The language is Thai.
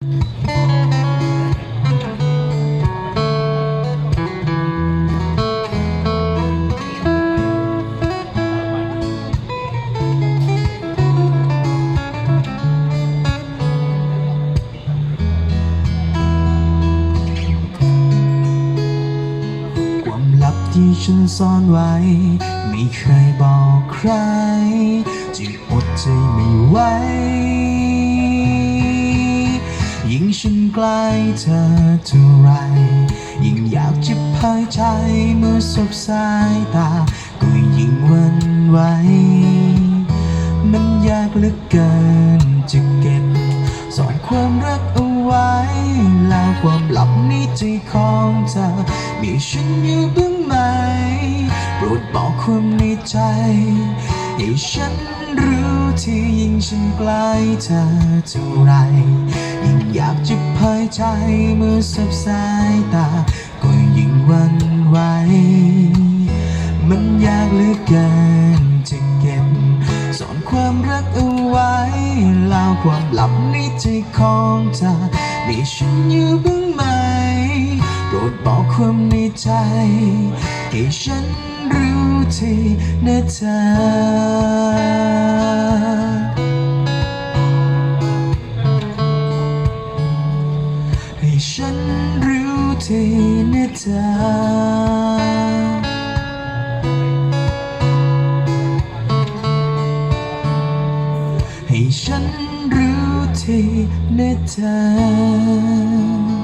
ความลับที่ฉันซ่อนไว้ ไม่เคยบอกใคร จึงอดใจไม่ไหว ฉันใกล้เธอเท่าไร ยิ่งอยากจะพายใจเมื่อสบสายตา ก็ยิ่งวันไหว มันยากเหลือเกินจะเก็บซ่อนความรักเอาไว้ แล้วความลับในใจของเธอ มีฉันอยู่บ้างไหม โปรดบอกความในใจ ให้ฉันรู้ที่ยิ่งฉันใกล้เธอเท่าไร อยากจะเผยใจเมื่อสบสายตา ก็ยิ่งหวันไหว มันยากเหลือเกินจะเก็บซ่อนความรักเอาไว้เล่าความลับในใจของเธอมีฉันอยู่บ้างไหมโปรดบอกความในใจ ให้ฉันรู้ทีนะเธอ ให้ฉันรู้ทีนะเธอให้ฉันรู้ทีนะเธอ